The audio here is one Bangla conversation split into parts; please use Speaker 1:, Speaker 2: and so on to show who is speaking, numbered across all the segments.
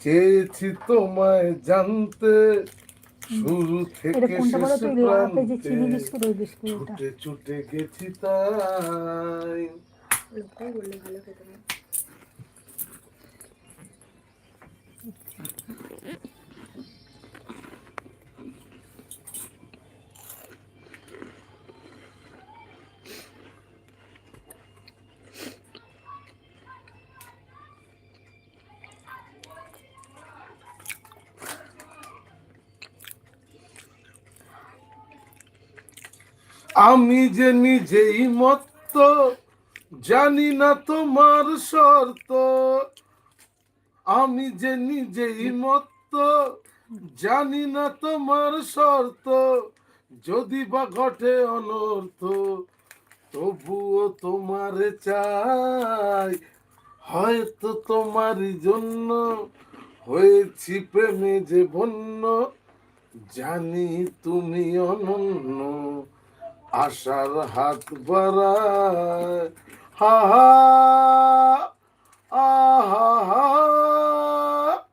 Speaker 1: চেয়েছি তোমায় জানতে। শুরু থেকে শেষ প্রান্তে ছুটে ছুটে গেছি তাই। আমি যে নিজেই মত্ত, জানি না তোমার শর্ত। আমি যে নিজেই মত্ত, জানি না তোমার শর্ত। যদি বা ঘটে অনর্থ, তবুও তোমার চাই। হয়তো তোমারই জন্য হয়েছি প্রেমে যে বন্য, জানি তুমি অনন্য।
Speaker 2: aşar haklara ha ha aha ha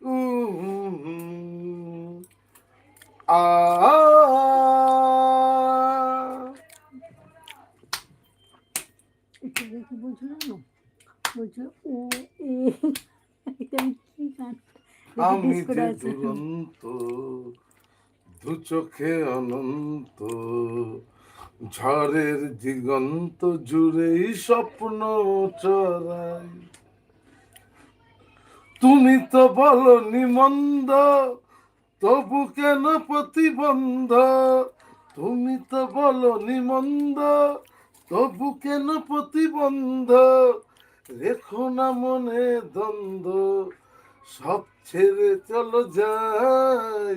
Speaker 2: uhu a İçindeki bacına mı?
Speaker 1: O
Speaker 2: e.
Speaker 1: Demek
Speaker 2: ki
Speaker 1: ben. দু চোখে অনন্ত, ঝড়ের দিগন্ত জুড়েই স্বপ্ন চড়াই। তুমি তো বলো নিমন্দ তবু কেন প্রতিবন্ধ? তুমি তো বলো নিমন্দ তবু কেন প্রতিবন্ধ? রেখো না মনে দ্বন্দ্ব, সব ছেড়ে চলো যাই।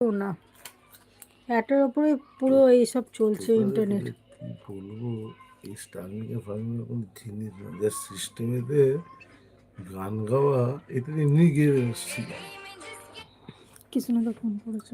Speaker 2: না। এটার উপরে পুরো এইসব চলছে ইন্টারনেট
Speaker 1: বলব এই স্টার্লিংয়ে ফার্মিং এখন জিনিস না যা সিস্টেমেতে গান গাওয়া এটা এমনি গিয়ে এসছি
Speaker 2: কিছু না তো ফোন করেছে